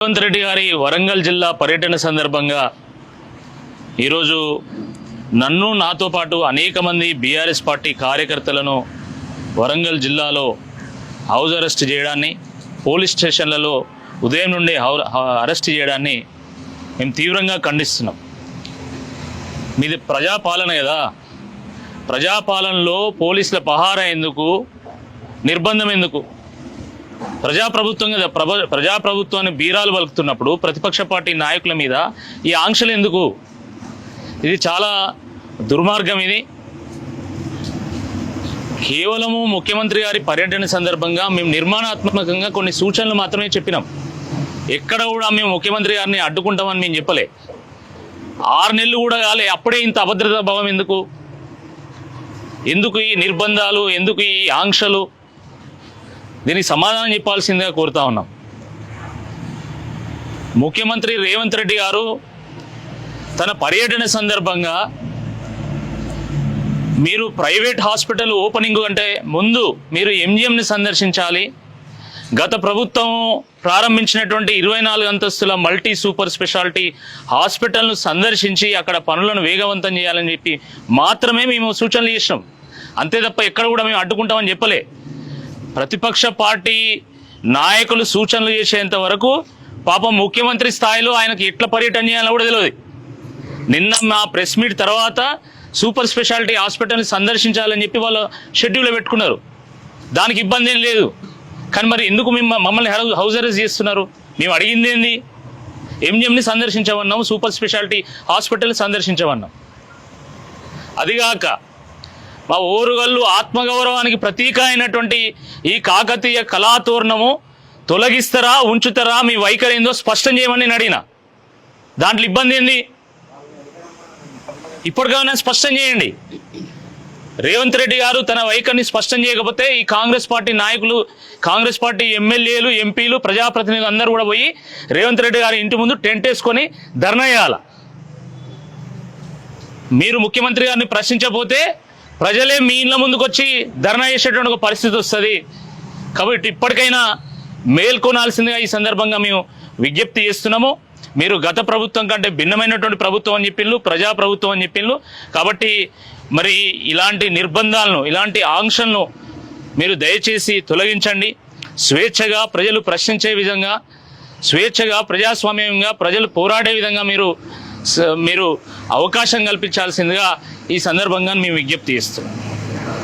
రేవంత్ రెడ్డి గారి వరంగల్ జిల్లా పర్యటన సందర్భంగా ఈరోజు నన్ను నాతో పాటు అనేక మంది బీఆర్ఎస్ పార్టీ కార్యకర్తలను వరంగల్ జిల్లాలో హౌస్ అరెస్ట్ చేయడాన్ని పోలీస్ స్టేషన్లలో ఉదయం నుండి హౌ- అరెస్ట్ చేయడాన్ని మేము తీవ్రంగా ఖండిస్తున్నాం. మీది ప్రజాపాలన కదా. ప్రజాపాలనలో పోలీసుల పహారా ఎందుకు నిర్బంధం ఎందుకు? ప్రజాప్రభుత్వం కదా ప్రభ ప్రజాప్రభుత్వాన్ని బీరాలు వలుకుతున్నప్పుడు ప్రతిపక్ష పార్టీ నాయకుల మీద ఈ ఆంక్షలు ఎందుకు? ఇది చాలా దుర్మార్గం ఇది. కేవలము ముఖ్యమంత్రి గారి పర్యటన సందర్భంగా మేము నిర్మాణాత్మకంగా కొన్ని సూచనలు మాత్రమే చెప్పినాం. ఎక్కడ కూడా మేము ముఖ్యమంత్రి గారిని అడ్డుకుంటామని మేము చెప్పలే. ఆరు నెలలు కూడా కాలే అప్పుడే ఇంత అభద్రతా భావం ఎందుకు? ఎందుకు ఈ నిర్బంధాలు ఎందుకు ఈ ఆంక్షలు? దీనికి సమాధానం చెప్పాల్సిందిగా కోరుతా ఉన్నాం. ముఖ్యమంత్రి రేవంత్ రెడ్డి గారు తన పర్యటన సందర్భంగా మీరు ప్రైవేట్ హాస్పిటల్ ఓపెనింగ్ అంటే ముందు మీరు ఎంజిఎంని సందర్శించాలి. గత ప్రభుత్వం ప్రారంభించినటువంటి ఇరవై నాలుగు అంతస్తుల మల్టీ సూపర్ స్పెషాలిటీ హాస్పిటల్ను సందర్శించి అక్కడ పనులను వేగవంతం చేయాలని చెప్పి మాత్రమే మేము సూచనలు చేసినాం. అంతే తప్ప ఎక్కడ కూడా మేము అడ్డుకుంటామని చెప్పలే. ప్రతిపక్ష పార్టీ నాయకులు సూచనలు చేసేంత వరకు పాపం ముఖ్యమంత్రి స్థాయిలో ఆయనకి ఎట్లా పర్యటన చేయాలో కూడా తెలియదు. నిన్న మా ప్రెస్ మీట్ తర్వాత సూపర్ స్పెషాలిటీ హాస్పిటల్ని సందర్శించాలని చెప్పి వాళ్ళు షెడ్యూల్ పెట్టుకున్నారు. దానికి ఇబ్బంది ఏం లేదు. కానీ మరి ఎందుకు మిమ్మ మమ్మల్ని హౌస్ అరెస్ట్ చేస్తున్నారు? మేము అడిగింది ఏంది? ఎంజిఎంని సందర్శించమన్నాం సూపర్ స్పెషాలిటీ హాస్పిటల్ని సందర్శించమన్నాం. అదిగాక మా ఓరుగల్లు ఆత్మగౌరవానికి ప్రతీక అయినటువంటి ఈ కాకతీయ కళాతోరణము తొలగిస్తారా ఉంచుతారా మీ వైఖరి ఏందో స్పష్టం చేయమని నేను అడిగిన. దాంట్లో ఇబ్బంది ఏంది? ఇప్పటికైనా స్పష్టం చేయండి. రేవంత్ రెడ్డి గారు తన వైఖరిని స్పష్టం చేయకపోతే ఈ కాంగ్రెస్ పార్టీ నాయకులు కాంగ్రెస్ పార్టీ ఎమ్మెల్యేలు ఎంపీలు ప్రజాప్రతినిధులు అందరూ కూడా పోయి రేవంత్ రెడ్డి గారి ఇంటి ముందు టెంట్ వేసుకొని ధర్నా చేయాల. మీరు ముఖ్యమంత్రి గారిని ప్రశ్నించకపోతే ప్రజలే మీ ఇళ్ళ ముందుకు వచ్చి ధర్నా చేసేటువంటి ఒక పరిస్థితి వస్తుంది. కాబట్టి ఇప్పటికైనా మేల్కొనాల్సిందిగా ఈ సందర్భంగా మేము విజ్ఞప్తి చేస్తున్నాము. మీరు గత ప్రభుత్వం కంటే భిన్నమైనటువంటి ప్రభుత్వం అని చెప్పిండ్రు ప్రజా ప్రభుత్వం అని చెప్పిండ్రు కాబట్టి మరి ఇలాంటి నిర్బంధాలను ఇలాంటి ఆంక్షలను మీరు దయచేసి తొలగించండి. స్వేచ్ఛగా ప్రజలు ప్రశ్నించే విధంగా స్వేచ్ఛగా ప్రజాస్వామ్యంగా ప్రజలు పోరాడే విధంగా మీరు మీరు అవకాశం కల్పించాల్సిందిగా ఈ సందర్భంగా మేము విజ్ఞప్తి చేస్తున్నాం.